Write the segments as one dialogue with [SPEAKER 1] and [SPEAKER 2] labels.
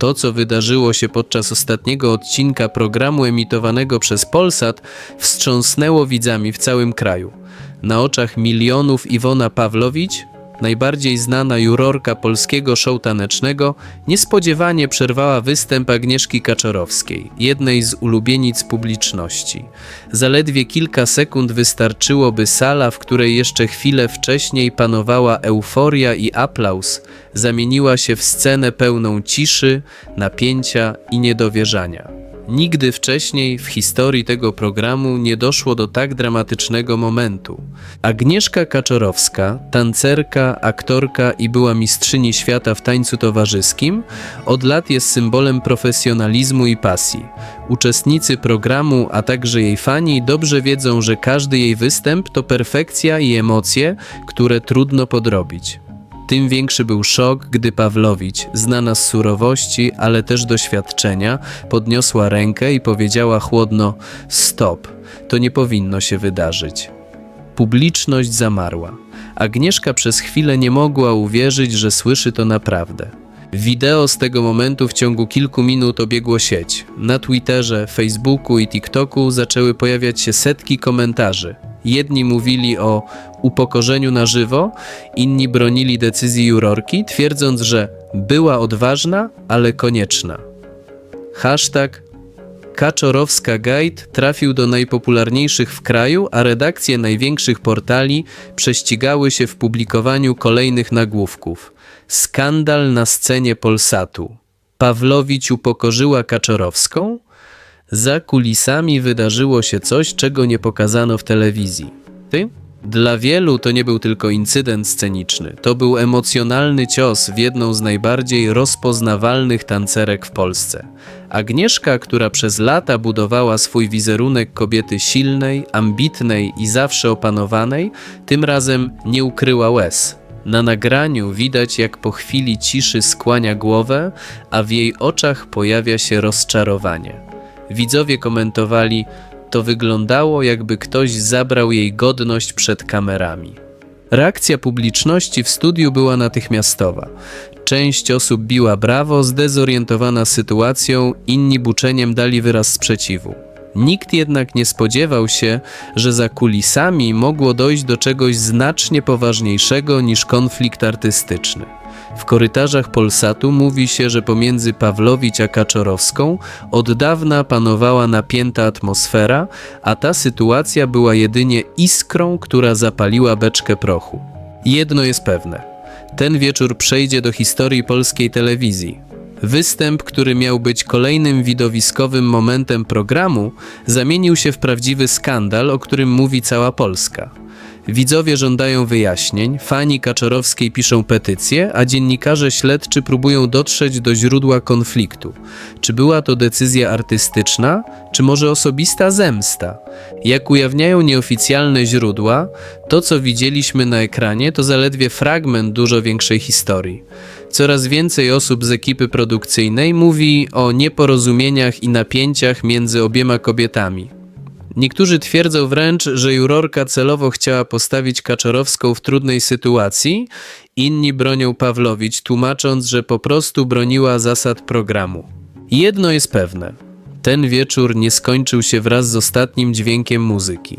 [SPEAKER 1] To, co wydarzyło się podczas ostatniego odcinka programu emitowanego przez Polsat, wstrząsnęło widzami w całym kraju. Na oczach milionów Iwona Pawlowicz, najbardziej znana jurorka polskiego show tanecznego, niespodziewanie przerwała występ Agnieszki Kaczorowskiej, jednej z ulubienic publiczności. Zaledwie kilka sekund wystarczyło, by sala, w której jeszcze chwilę wcześniej panowała euforia i aplauz, zamieniła się w scenę pełną ciszy, napięcia i niedowierzania. Nigdy wcześniej w historii tego programu nie doszło do tak dramatycznego momentu. Agnieszka Kaczorowska, tancerka, aktorka i była mistrzyni świata w tańcu towarzyskim, od lat jest symbolem profesjonalizmu i pasji. Uczestnicy programu, a także jej fani dobrze wiedzą, że każdy jej występ to perfekcja i emocje, które trudno podrobić. Tym większy był szok, gdy Pawlowicz, znana z surowości, ale też doświadczenia, podniosła rękę i powiedziała chłodno: Stop, to nie powinno się wydarzyć. Publiczność zamarła. Agnieszka przez chwilę nie mogła uwierzyć, że słyszy to naprawdę. Wideo z tego momentu w ciągu kilku minut obiegło sieć. Na Twitterze, Facebooku i TikToku zaczęły pojawiać się setki komentarzy. Jedni mówili o upokorzeniu na żywo, inni bronili decyzji jurorki, twierdząc, że była odważna, ale konieczna. Hashtag Kaczorowska Guide trafił do najpopularniejszych w kraju, a redakcje największych portali prześcigały się w publikowaniu kolejnych nagłówków. Skandal na scenie Polsatu. Pawlowicz upokorzyła Kaczorowską? Za kulisami wydarzyło się coś, czego nie pokazano w telewizji. Ty? Dla wielu to nie był tylko incydent sceniczny, to był emocjonalny cios w jedną z najbardziej rozpoznawalnych tancerek w Polsce. Agnieszka, która przez lata budowała swój wizerunek kobiety silnej, ambitnej i zawsze opanowanej, tym razem nie ukryła łez. Na nagraniu widać, jak po chwili ciszy skłania głowę, a w jej oczach pojawia się rozczarowanie. Widzowie komentowali, to wyglądało, jakby ktoś zabrał jej godność przed kamerami. Reakcja publiczności w studiu była natychmiastowa. Część osób biła brawo, zdezorientowana sytuacją, inni buczeniem dali wyraz sprzeciwu. Nikt jednak nie spodziewał się, że za kulisami mogło dojść do czegoś znacznie poważniejszego niż konflikt artystyczny. W korytarzach Polsatu mówi się, że pomiędzy Pawlowicz a Kaczorowską od dawna panowała napięta atmosfera, a ta sytuacja była jedynie iskrą, która zapaliła beczkę prochu. Jedno jest pewne. Ten wieczór przejdzie do historii polskiej telewizji. Występ, który miał być kolejnym widowiskowym momentem programu, zamienił się w prawdziwy skandal, o którym mówi cała Polska. Widzowie żądają wyjaśnień, fani Kaczorowskiej piszą petycje, a dziennikarze śledczy próbują dotrzeć do źródła konfliktu. Czy była to decyzja artystyczna, czy może osobista zemsta? Jak ujawniają nieoficjalne źródła, to co widzieliśmy na ekranie to zaledwie fragment dużo większej historii. Coraz więcej osób z ekipy produkcyjnej mówi o nieporozumieniach i napięciach między obiema kobietami. Niektórzy twierdzą wręcz, że jurorka celowo chciała postawić Kaczorowską w trudnej sytuacji, inni bronią Pawlowicz, tłumacząc, że po prostu broniła zasad programu. Jedno jest pewne: ten wieczór nie skończył się wraz z ostatnim dźwiękiem muzyki.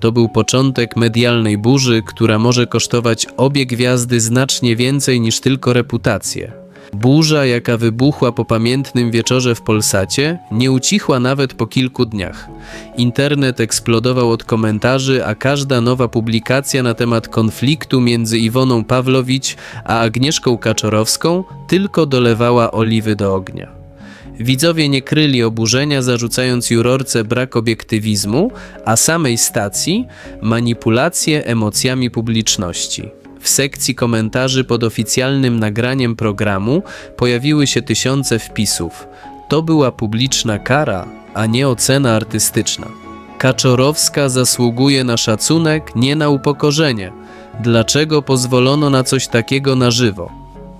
[SPEAKER 1] To był początek medialnej burzy, która może kosztować obie gwiazdy znacznie więcej niż tylko reputację. Burza, jaka wybuchła po pamiętnym wieczorze w Polsacie, nie ucichła nawet po kilku dniach. Internet eksplodował od komentarzy, a każda nowa publikacja na temat konfliktu między Iwoną Pawlowicz a Agnieszką Kaczorowską tylko dolewała oliwy do ognia. Widzowie nie kryli oburzenia, zarzucając jurorce brak obiektywizmu, a samej stacji manipulację emocjami publiczności. W sekcji komentarzy pod oficjalnym nagraniem programu pojawiły się tysiące wpisów. To była publiczna kara, a nie ocena artystyczna. Kaczorowska zasługuje na szacunek, nie na upokorzenie. Dlaczego pozwolono na coś takiego na żywo?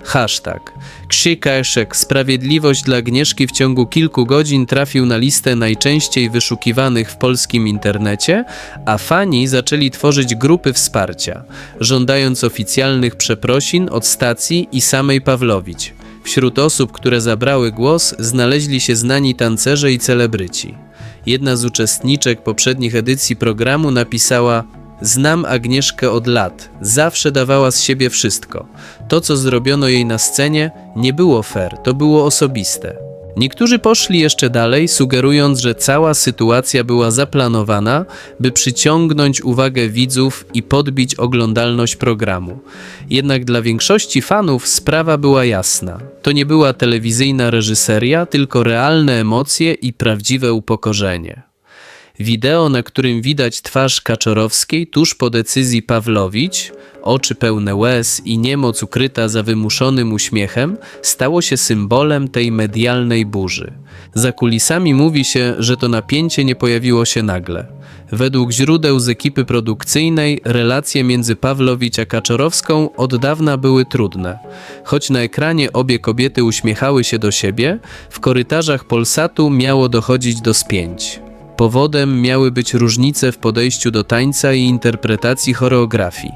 [SPEAKER 1] Hashtag. Krzykaszek Sprawiedliwość dla Agnieszki w ciągu kilku godzin trafił na listę najczęściej wyszukiwanych w polskim internecie, a fani zaczęli tworzyć grupy wsparcia, żądając oficjalnych przeprosin od stacji i samej Pawlowicz. Wśród osób, które zabrały głos, znaleźli się znani tancerze i celebryci. Jedna z uczestniczek poprzednich edycji programu napisała: Znam Agnieszkę od lat, zawsze dawała z siebie wszystko. To, co zrobiono jej na scenie, nie było fair, to było osobiste. Niektórzy poszli jeszcze dalej, sugerując, że cała sytuacja była zaplanowana, by przyciągnąć uwagę widzów i podbić oglądalność programu. Jednak dla większości fanów sprawa była jasna. To nie była telewizyjna reżyseria, tylko realne emocje i prawdziwe upokorzenie. Wideo, na którym widać twarz Kaczorowskiej tuż po decyzji Pawlowicz, oczy pełne łez i niemoc ukryta za wymuszonym uśmiechem, stało się symbolem tej medialnej burzy. Za kulisami mówi się, że to napięcie nie pojawiło się nagle. Według źródeł z ekipy produkcyjnej relacje między Pawlowicz a Kaczorowską od dawna były trudne. Choć na ekranie obie kobiety uśmiechały się do siebie, w korytarzach Polsatu miało dochodzić do spięć. Powodem miały być różnice w podejściu do tańca i interpretacji choreografii.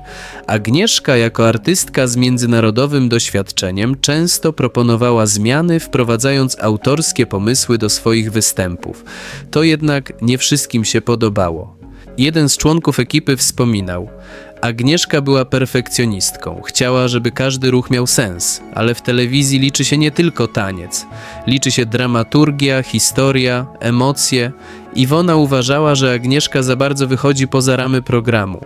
[SPEAKER 1] Agnieszka, jako artystka z międzynarodowym doświadczeniem, często proponowała zmiany, wprowadzając autorskie pomysły do swoich występów. To jednak nie wszystkim się podobało. Jeden z członków ekipy wspominał: Agnieszka była perfekcjonistką. Chciała, żeby każdy ruch miał sens, ale w telewizji liczy się nie tylko taniec. Liczy się dramaturgia, historia, emocje. Iwona uważała, że Agnieszka za bardzo wychodzi poza ramy programu.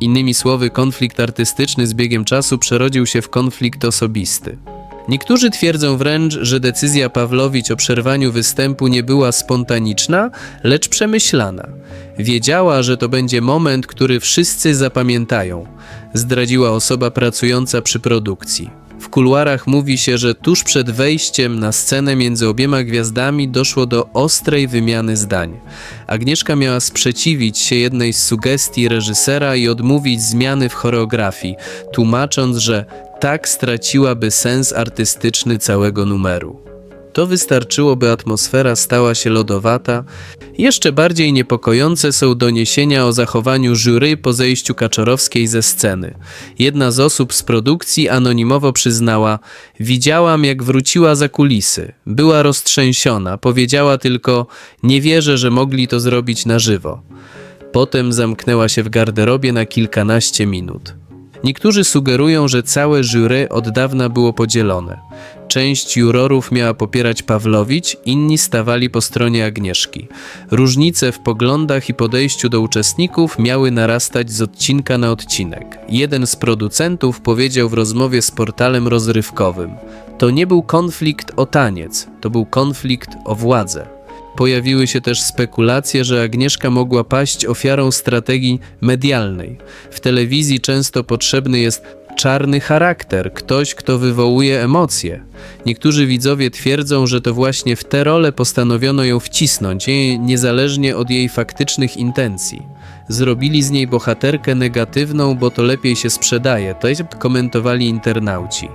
[SPEAKER 1] Innymi słowy, konflikt artystyczny z biegiem czasu przerodził się w konflikt osobisty. Niektórzy twierdzą wręcz, że decyzja Pawlowicz o przerwaniu występu nie była spontaniczna, lecz przemyślana. Wiedziała, że to będzie moment, który wszyscy zapamiętają, zdradziła osoba pracująca przy produkcji. W kuluarach mówi się, że tuż przed wejściem na scenę między obiema gwiazdami doszło do ostrej wymiany zdań. Agnieszka miała sprzeciwić się jednej z sugestii reżysera i odmówić zmiany w choreografii, tłumacząc, że tak straciłaby sens artystyczny całego numeru. To wystarczyło, by atmosfera stała się lodowata. Jeszcze bardziej niepokojące są doniesienia o zachowaniu jury po zejściu Kaczorowskiej ze sceny. Jedna z osób z produkcji anonimowo przyznała: Widziałam, jak wróciła za kulisy. Była roztrzęsiona, powiedziała tylko: Nie wierzę, że mogli to zrobić na żywo. Potem zamknęła się w garderobie na kilkanaście minut. Niektórzy sugerują, że całe jury od dawna było podzielone. Część jurorów miała popierać Pawlowicz, inni stawali po stronie Agnieszki. Różnice w poglądach i podejściu do uczestników miały narastać z odcinka na odcinek. Jeden z producentów powiedział w rozmowie z portalem rozrywkowym: To nie był konflikt o taniec, to był konflikt o władzę. Pojawiły się też spekulacje, że Agnieszka mogła paść ofiarą strategii medialnej. W telewizji często potrzebny jest czarny charakter, ktoś, kto wywołuje emocje. Niektórzy widzowie twierdzą, że to właśnie w tę rolę postanowiono ją wcisnąć, niezależnie od jej faktycznych intencji. Zrobili z niej bohaterkę negatywną, bo to lepiej się sprzedaje, to komentowali internauci.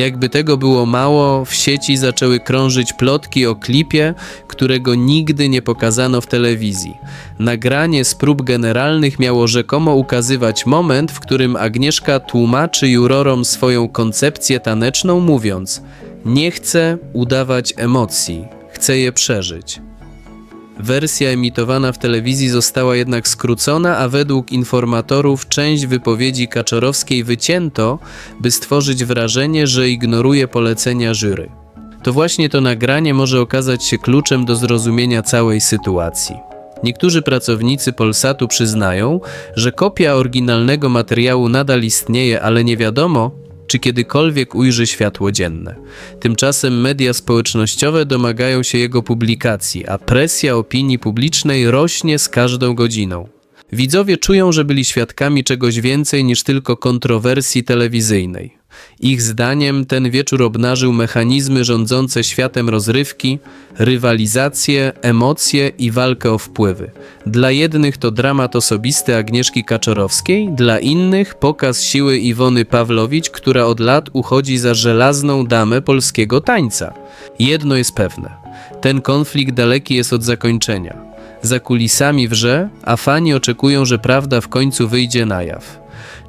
[SPEAKER 1] Jakby tego było mało, w sieci zaczęły krążyć plotki o klipie, którego nigdy nie pokazano w telewizji. Nagranie z prób generalnych miało rzekomo ukazywać moment, w którym Agnieszka tłumaczy jurorom swoją koncepcję taneczną, mówiąc: Nie chcę udawać emocji, chcę je przeżyć. Wersja emitowana w telewizji została jednak skrócona, a według informatorów część wypowiedzi Kaczorowskiej wycięto, by stworzyć wrażenie, że ignoruje polecenia jury. To właśnie to nagranie może okazać się kluczem do zrozumienia całej sytuacji. Niektórzy pracownicy Polsatu przyznają, że kopia oryginalnego materiału nadal istnieje, ale nie wiadomo, czy kiedykolwiek ujrzy światło dzienne. Tymczasem media społecznościowe domagają się jego publikacji, a presja opinii publicznej rośnie z każdą godziną. Widzowie czują, że byli świadkami czegoś więcej niż tylko kontrowersji telewizyjnej. Ich zdaniem ten wieczór obnażył mechanizmy rządzące światem rozrywki, rywalizację, emocje i walkę o wpływy. Dla jednych to dramat osobisty Agnieszki Kaczorowskiej, dla innych pokaz siły Iwony Pawlowicz, która od lat uchodzi za żelazną damę polskiego tańca. Jedno jest pewne: ten konflikt daleki jest od zakończenia. Za kulisami wrze, a fani oczekują, że prawda w końcu wyjdzie na jaw.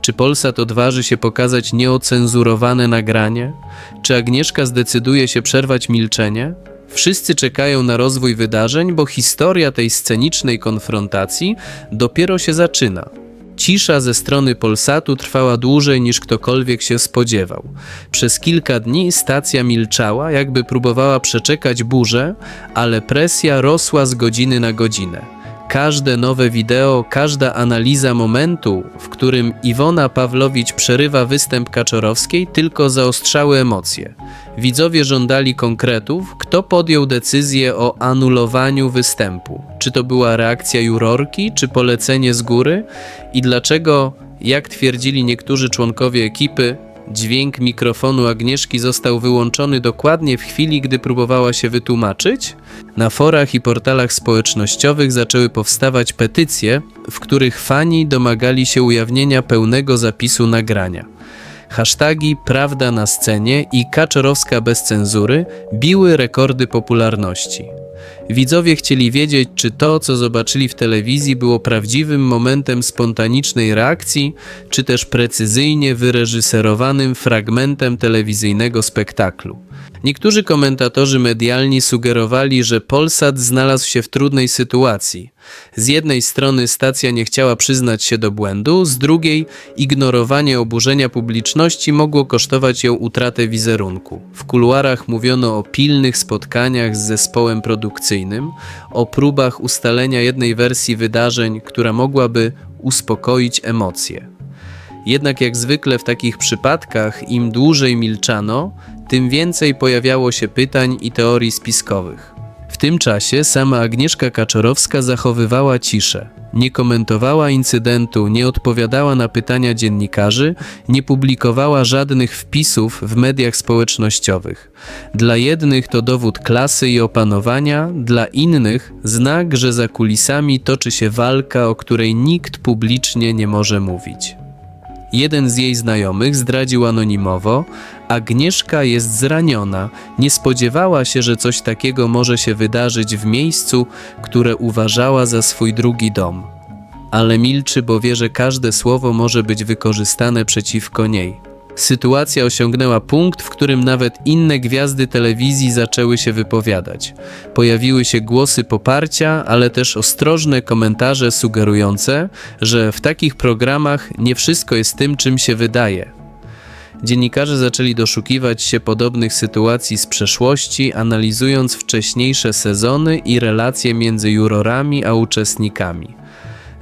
[SPEAKER 1] Czy Polsat odważy się pokazać nieocenzurowane nagranie? Czy Agnieszka zdecyduje się przerwać milczenie? Wszyscy czekają na rozwój wydarzeń, bo historia tej scenicznej konfrontacji dopiero się zaczyna. Cisza ze strony Polsatu trwała dłużej niż ktokolwiek się spodziewał. Przez kilka dni stacja milczała, jakby próbowała przeczekać burzę, ale presja rosła z godziny na godzinę. Każde nowe wideo, każda analiza momentu, w którym Iwona Pawlowicz przerywa występ Kaczorowskiej, tylko zaostrzały emocje. Widzowie żądali konkretów, kto podjął decyzję o anulowaniu występu. Czy to była reakcja jurorki, czy polecenie z góry? I dlaczego, jak twierdzili niektórzy członkowie ekipy, Dźwięk mikrofonu Agnieszki został wyłączony dokładnie w chwili, gdy próbowała się wytłumaczyć. Na forach i portalach społecznościowych zaczęły powstawać petycje, w których fani domagali się ujawnienia pełnego zapisu nagrania. Hasztagi Prawda na scenie i Kaczorowska bez cenzury biły rekordy popularności. Widzowie chcieli wiedzieć, czy to, co zobaczyli w telewizji, było prawdziwym momentem spontanicznej reakcji, czy też precyzyjnie wyreżyserowanym fragmentem telewizyjnego spektaklu. Niektórzy komentatorzy medialni sugerowali, że Polsat znalazł się w trudnej sytuacji. Z jednej strony stacja nie chciała przyznać się do błędu, z drugiej ignorowanie oburzenia publiczności mogło kosztować ją utratę wizerunku. W kuluarach mówiono o pilnych spotkaniach z zespołem produkcyjnym, o próbach ustalenia jednej wersji wydarzeń, która mogłaby uspokoić emocje. Jednak jak zwykle w takich przypadkach, im dłużej milczano, tym więcej pojawiało się pytań i teorii spiskowych. W tym czasie sama Agnieszka Kaczorowska zachowywała ciszę. Nie komentowała incydentu, nie odpowiadała na pytania dziennikarzy, nie publikowała żadnych wpisów w mediach społecznościowych. Dla jednych to dowód klasy i opanowania, dla innych znak, że za kulisami toczy się walka, o której nikt publicznie nie może mówić. Jeden z jej znajomych zdradził anonimowo: Agnieszka jest zraniona, nie spodziewała się, że coś takiego może się wydarzyć w miejscu, które uważała za swój drugi dom. Ale milczy, bo wie, że każde słowo może być wykorzystane przeciwko niej. Sytuacja osiągnęła punkt, w którym nawet inne gwiazdy telewizji zaczęły się wypowiadać. Pojawiły się głosy poparcia, ale też ostrożne komentarze sugerujące, że w takich programach nie wszystko jest tym, czym się wydaje. Dziennikarze zaczęli doszukiwać się podobnych sytuacji z przeszłości, analizując wcześniejsze sezony i relacje między jurorami a uczestnikami.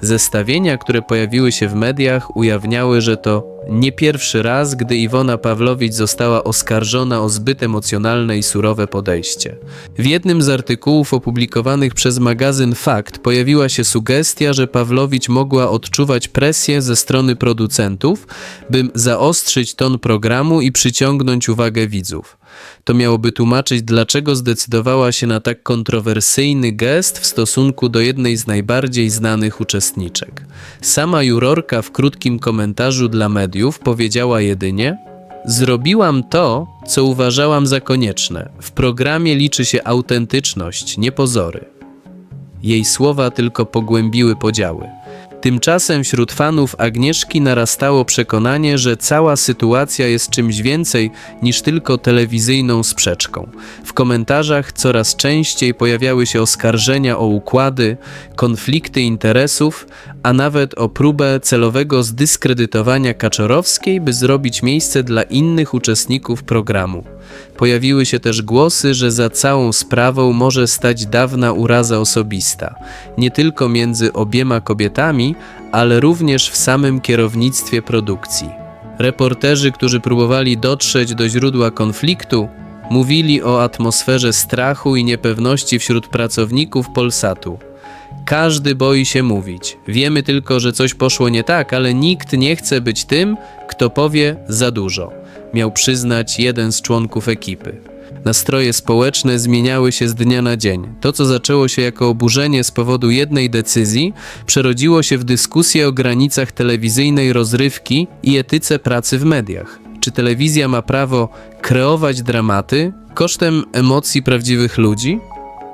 [SPEAKER 1] Zestawienia, które pojawiły się w mediach, ujawniały, że to nie pierwszy raz, gdy Iwona Pawlowicz została oskarżona o zbyt emocjonalne i surowe podejście. W jednym z artykułów opublikowanych przez magazyn Fakt pojawiła się sugestia, że Pawlowicz mogła odczuwać presję ze strony producentów, by zaostrzyć ton programu i przyciągnąć uwagę widzów. To miałoby tłumaczyć, dlaczego zdecydowała się na tak kontrowersyjny gest w stosunku do jednej z najbardziej znanych uczestniczek. Sama jurorka w krótkim komentarzu dla mediów powiedziała jedynie: Zrobiłam to, co uważałam za konieczne. W programie liczy się autentyczność, nie pozory. Jej słowa tylko pogłębiły podziały. Tymczasem wśród fanów Agnieszki narastało przekonanie, że cała sytuacja jest czymś więcej niż tylko telewizyjną sprzeczką. W komentarzach coraz częściej pojawiały się oskarżenia o układy, konflikty interesów, a nawet o próbę celowego zdyskredytowania Kaczorowskiej, by zrobić miejsce dla innych uczestników programu. Pojawiły się też głosy, że za całą sprawą może stać dawna uraza osobista, nie tylko między obiema kobietami, ale również w samym kierownictwie produkcji. Reporterzy, którzy próbowali dotrzeć do źródła konfliktu, mówili o atmosferze strachu i niepewności wśród pracowników Polsatu. Każdy boi się mówić. Wiemy tylko, że coś poszło nie tak, ale nikt nie chce być tym, kto powie za dużo, miał przyznać jeden z członków ekipy. Nastroje społeczne zmieniały się z dnia na dzień. To, co zaczęło się jako oburzenie z powodu jednej decyzji, przerodziło się w dyskusję o granicach telewizyjnej rozrywki i etyce pracy w mediach. Czy telewizja ma prawo kreować dramaty kosztem emocji prawdziwych ludzi?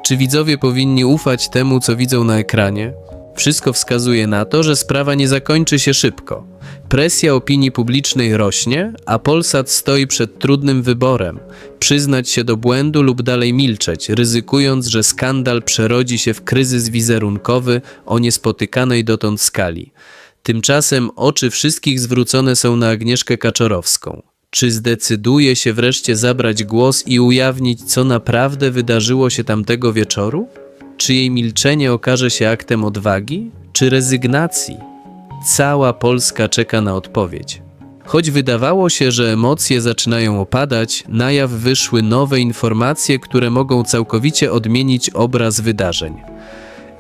[SPEAKER 1] Czy widzowie powinni ufać temu, co widzą na ekranie? Wszystko wskazuje na to, że sprawa nie zakończy się szybko. Presja opinii publicznej rośnie, a Polsat stoi przed trudnym wyborem: przyznać się do błędu lub dalej milczeć, ryzykując, że skandal przerodzi się w kryzys wizerunkowy o niespotykanej dotąd skali. Tymczasem oczy wszystkich zwrócone są na Agnieszkę Kaczorowską. Czy zdecyduje się wreszcie zabrać głos i ujawnić, co naprawdę wydarzyło się tamtego wieczoru? Czy jej milczenie okaże się aktem odwagi, czy rezygnacji? Cała Polska czeka na odpowiedź. Choć wydawało się, że emocje zaczynają opadać, na jaw wyszły nowe informacje, które mogą całkowicie odmienić obraz wydarzeń.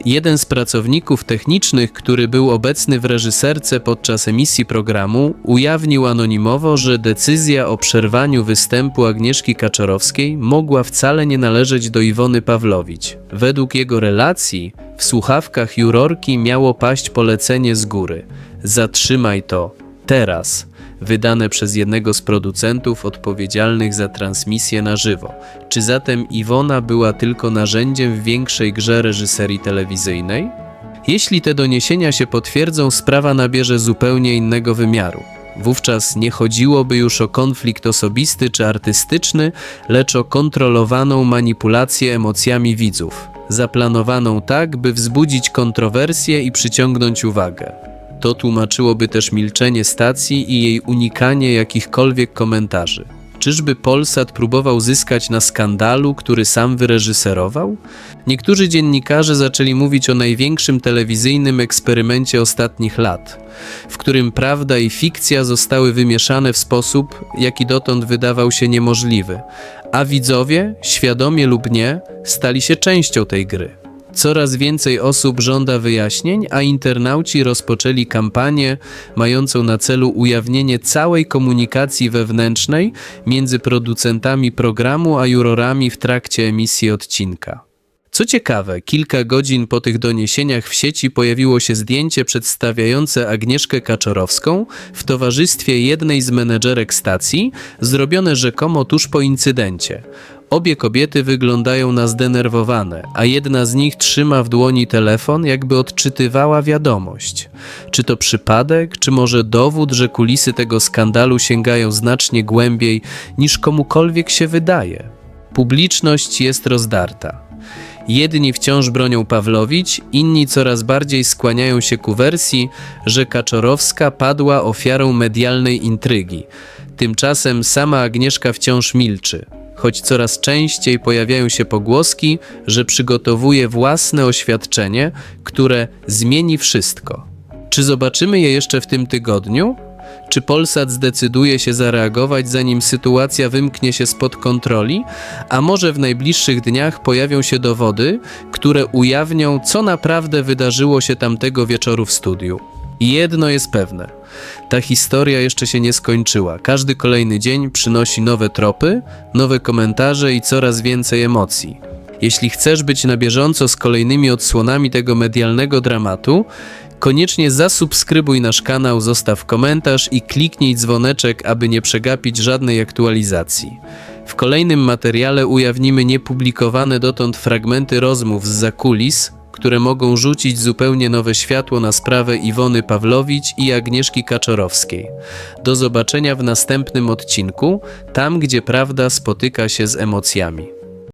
[SPEAKER 1] Jeden z pracowników technicznych, który był obecny w reżyserce podczas emisji programu, ujawnił anonimowo, że decyzja o przerwaniu występu Agnieszki Kaczorowskiej mogła wcale nie należeć do Iwony Pawlowicz. Według jego relacji w słuchawkach jurorki miało paść polecenie z góry: Zatrzymaj to teraz wydane przez jednego z producentów odpowiedzialnych za transmisję na żywo. Czy zatem Iwona była tylko narzędziem w większej grze reżyserii telewizyjnej? Jeśli te doniesienia się potwierdzą, sprawa nabierze zupełnie innego wymiaru. Wówczas nie chodziłoby już o konflikt osobisty czy artystyczny, lecz o kontrolowaną manipulację emocjami widzów, zaplanowaną tak, by wzbudzić kontrowersje i przyciągnąć uwagę. To tłumaczyłoby też milczenie stacji i jej unikanie jakichkolwiek komentarzy. Czyżby Polsat próbował zyskać na skandalu, który sam wyreżyserował? Niektórzy dziennikarze zaczęli mówić o największym telewizyjnym eksperymencie ostatnich lat, w którym prawda i fikcja zostały wymieszane w sposób, jaki dotąd wydawał się niemożliwy, a widzowie, świadomie lub nie, stali się częścią tej gry. Coraz więcej osób żąda wyjaśnień, a internauci rozpoczęli kampanię mającą na celu ujawnienie całej komunikacji wewnętrznej między producentami programu a jurorami w trakcie emisji odcinka. Co ciekawe, kilka godzin po tych doniesieniach w sieci pojawiło się zdjęcie przedstawiające Agnieszkę Kaczorowską w towarzystwie jednej z menedżerek stacji, zrobione rzekomo tuż po incydencie. Obie kobiety wyglądają na zdenerwowane, a jedna z nich trzyma w dłoni telefon, jakby odczytywała wiadomość. Czy to przypadek, czy może dowód, że kulisy tego skandalu sięgają znacznie głębiej niż komukolwiek się wydaje? Publiczność jest rozdarta. Jedni wciąż bronią Pawlowicz, inni coraz bardziej skłaniają się ku wersji, że Kaczorowska padła ofiarą medialnej intrygi. Tymczasem sama Agnieszka wciąż milczy, choć coraz częściej pojawiają się pogłoski, że przygotowuje własne oświadczenie, które zmieni wszystko. Czy zobaczymy je jeszcze w tym tygodniu? Czy Polsat zdecyduje się zareagować, zanim sytuacja wymknie się spod kontroli? A może w najbliższych dniach pojawią się dowody, które ujawnią, co naprawdę wydarzyło się tamtego wieczoru w studiu? Jedno jest pewne: ta historia jeszcze się nie skończyła. Każdy kolejny dzień przynosi nowe tropy, nowe komentarze i coraz więcej emocji. Jeśli chcesz być na bieżąco z kolejnymi odsłonami tego medialnego dramatu, koniecznie zasubskrybuj nasz kanał, zostaw komentarz i kliknij dzwoneczek, aby nie przegapić żadnej aktualizacji. W kolejnym materiale ujawnimy niepublikowane dotąd fragmenty rozmów z zakulis, które mogą rzucić zupełnie nowe światło na sprawę Iwony Pawlowicz i Agnieszki Kaczorowskiej. Do zobaczenia w następnym odcinku, tam gdzie prawda spotyka się z emocjami.